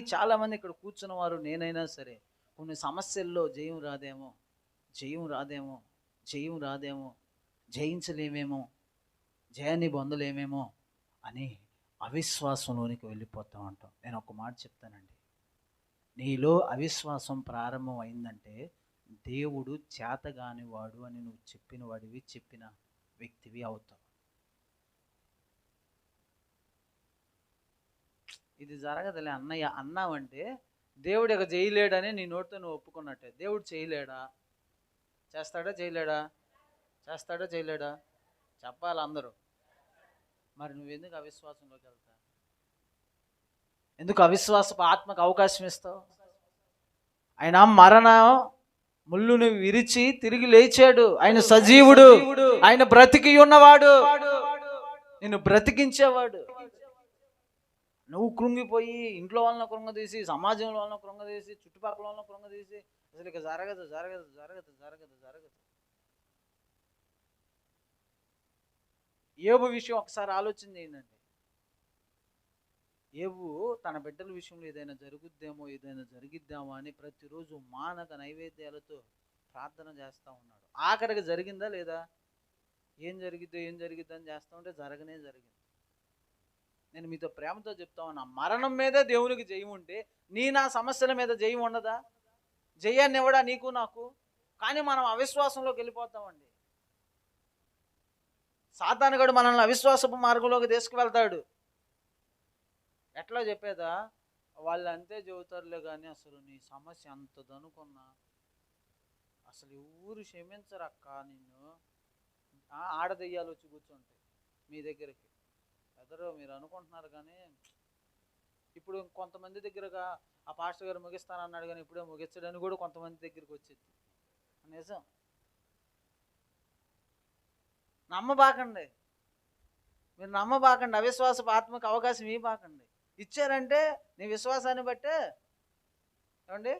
చాలామంది ఇక్కడ కూర్చున్న వారు నేనైనా సరే కొన్ని సమస్యల్లో జయం రాదేమో జయం రాదేమో జయం రాదేమో జయించలేమేమో జయాన్ని పొందలేమేమో అని అవిశ్వాసంలోనికి వెళ్ళిపోతూ ఉంటాం. నేను ఒక మాట చెప్తానండి. నీలో అవిశ్వాసం ప్రారంభం అయిందంటే దేవుడు చేతగాని వాడు అని నువ్వు చెప్పిన వాడివి చెప్పిన వ్యక్తివి అవుతావు. ఇది జరగదులే అన్నయ్య అన్నావంటే దేవుడు ఇక చేయలేడని నీ నోటితో నువ్వు ఒప్పుకున్నట్టే. దేవుడు చేయలేడా? చేస్తాడా? చేయలేడా? చేస్తాడా? చేయలేడా? చెప్పాలి అందరూ. మరి నువ్వెందుకు అవిశ్వాసంలోకి వెళ్తా ఎందుకు అవిశ్వాసపు ఆత్మకు అవకాశం ఇస్తావు? ఆయన మరణ ముళ్ళును విరిచి తిరిగి లేచాడు. ఆయన సజీవుడు. ఆయన బ్రతికి ఉన్నవాడు. నిన్ను బ్రతికించేవాడు. నువ్వు కృంగిపోయి ఇంట్లో వాళ్ళని కృంగదీసి సమాజంలో వాళ్ళని కృంగదీసి చుట్టుపక్కల వాళ్ళని కృంగదీసి అసలు ఇక జరగదు జరగదు జరగదు జరగదు జరగదు. ఏబు విషయం ఒకసారి ఆలోచన చేయండి ఏబు తన బిడ్డల విషయంలో ఏదైనా జరుగుద్దేమో ఏదైనా జరిగిద్దామో అని ప్రతిరోజు మానక నైవేద్యాలతో ప్రార్థన చేస్తూ ఉన్నాడు. ఆఖరికి జరిగిందా లేదా? ఏం జరిగిద్దో ఏం జరిగిద్దో అని చేస్తూ ఉంటే జరగనే జరిగింది. నేను మీతో ప్రేమతో చెప్తా ఉన్నా. మరణం మీదే దేవునికి జయం ఉంటే నీ నా సమస్యల మీద జయం ఉండదా? జయాన్ని ఇవ్వడా నీకు నాకు. కానీ మనం అవిశ్వాసంలోకి వెళ్ళిపోతామండి. సాతానుగడు మనల్ని అవిశ్వాసపు మార్గంలోకి తీసుకువెళ్తాడు. ఎట్లా చెప్పేదా? వాళ్ళు అంతే చెబుతారులే కానీ అసలు నీ సమస్య అంతదనుకున్నా. అసలు ఎవరు క్షమించరక్క నిన్ను? ఆడదెయ్యాలు వచ్చి కూర్చుంటాయి మీ దగ్గరికి. ఎదరో మీరు అనుకుంటున్నారు కానీ ఇప్పుడు కొంతమంది దగ్గరగా ఆ పాస్టర్ గారు ముగిస్తానన్నాడు కానీ ఇప్పుడే ముగించడని కూడా కొంతమంది దగ్గరికి వచ్చింది. నిజం? నమ్మబాకండి. మీరు నమ్మబాకండి. అవిశ్వాసపు ఆత్మకు అవకాశం ఇవ్వబాకండి. ఇచ్చారంటే నీ విశ్వాసాన్ని బట్టే ఏమండి?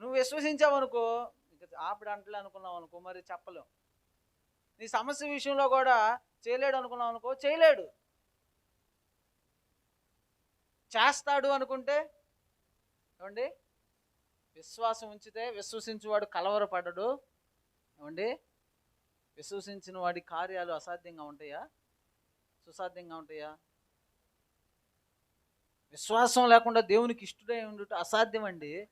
నువ్వు విశ్వసించావనుకో ఇక ఆపిడ అంటలే అనుకున్నావు అనుకో మరి చెప్పలేం. నీ సమస్య విషయంలో కూడా చేయలేడు అనుకున్నావు అనుకో చేయలేడు. చేస్తాడు అనుకుంటే ఏమండి? విశ్వాసం ఉంచితే విశ్వసించువాడు కలవరపడడు. ఏమండి? విశ్వసించిన వాడి కార్యాలు అసాధ్యంగా ఉంటాయా? సుసాధ్యంగా ఉంటాయా? విశ్వాసం లేకుండా దేవునికి ఇష్టడై ఉండుట అసాధ్యం అండి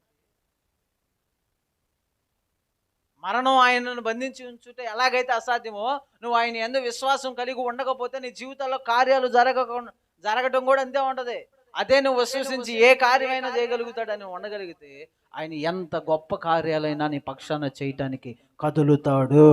మరణం ఆయనను బంధించి ఉంచుట ఎలాగైతే అసాధ్యమో నువ్వు ఆయన ఎందు విశ్వాసం కలిగి ఉండకపోతే నీ జీవితంలో కార్యాలు జరగకుండా జరగటం కూడా అంతే ఉంటుంది. అదే నువ్వు విశ్వసించి ఏ కార్యమైనా చేయగలుగుతాడని ఉండగలిగితే ఆయన ఎంత గొప్ప కార్యాలైనా నీ పక్షాన చేయటానికి కదులుతాడు.